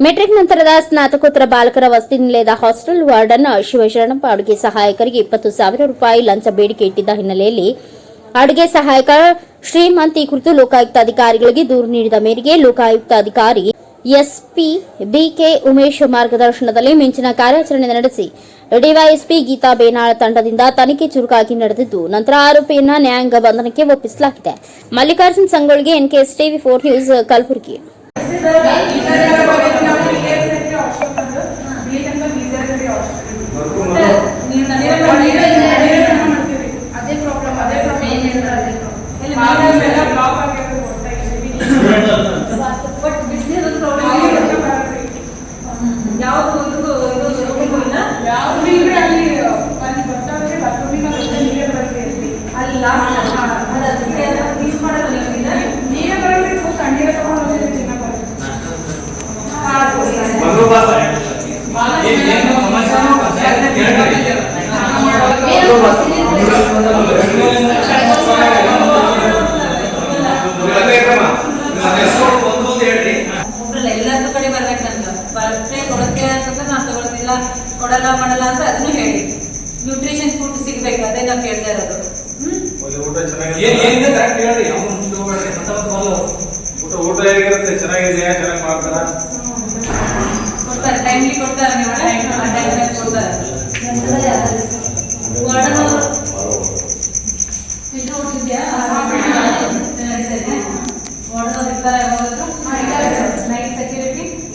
Metric ನಂತರದ ಸ್ನಾತಕೋತ್ತರ ಬಾಲಕರ ವಸತಿ ನಿಲಯದ ಹಾಸ್ಟೆಲ್ ವಾರ್ಡನ್ ಶಿವಶರಣಪ್ಪ ಅಡುಗೆ ಸಹಾಯಕರಿಗೆ ಇಪ್ಪತ್ತು ಸಾವಿರ ರೂಪಾಯಿ ಲಂಚ ಬೇಡಿಕೆ ಇಟ್ಟಿದ್ದ ಹಿನ್ನೆಲೆಯಲ್ಲಿ ಅಡುಗೆ ಸಹಾಯಕ ಶ್ರೀಮಂತ್ ಈ ಕುರಿತು ಲೋಕಾಯುಕ್ತ ಅಧಿಕಾರಿಗಳಿಗೆ ದೂರು ನೀಡಿದ ಮೇರೆಗೆ ಲೋಕಾಯುಕ್ತ ಅಧಿಕಾರಿ ಎಸ್ಪಿ ಬಿಕೆ ಉಮೇಶ್ ಮಾರ್ಗದರ್ಶನದಲ್ಲಿ ಮಿಂಚಿನ ಕಾರ್ಯಾಚರಣೆ ನಡೆಸಿ ಡಿವೈಎಸ್ಪಿ ಗೀತಾ ಬೇನಾಳ್ ತಂಡದಿಂದ ತನಿಖೆ ಚುರುಕಾಗಿ ನಡೆದಿದ್ದು, ನಂತರ ಆರೋಪಿಯನ್ನ ನ್ಯಾಯಾಂಗ ಬಂಧನಕ್ಕೆ ಒಪ್ಪಿಸಲಾಗಿದೆ. Mallikarjun ಸಂಗೊಳ್ಗೆ NKS TV four news Kalaburagi ನೀವು ನನಗೆ ಅದೇ ಪ್ರಾಬ್ಲಮ್ ಅದೇ ಪ್ರಾಬ್ಲಮ್ ಕೊಡಲ್ಲ ಮಾಡಲ್ಲ ಅಂತ ಅದನ್ನು ಹೇಳಿ. ನ್ಯೂಟ್ರಿಷನ್ ಫುಡ್ ಸಿಗ್ಬೇಕು ಅದೇ ನಾವು ಕೇಳ್ತಾ ಇರೋದು. ಊಟ ಊಟ ಹೇಗಿರುತ್ತೆ? ಚೆನ್ನಾಗಿದೆಯಾ? ಚೆನ್ನಾಗಿ ಮಾಡ್ತಾರ? ಕೊಡ್ತಾರೆ ಟೈಮ್ಲಿ ಕೊಡ್ತಾರೆ ನೀವು ಮಾಡಿದ್ದಾರೆ ಯಾವಾಗಲೂ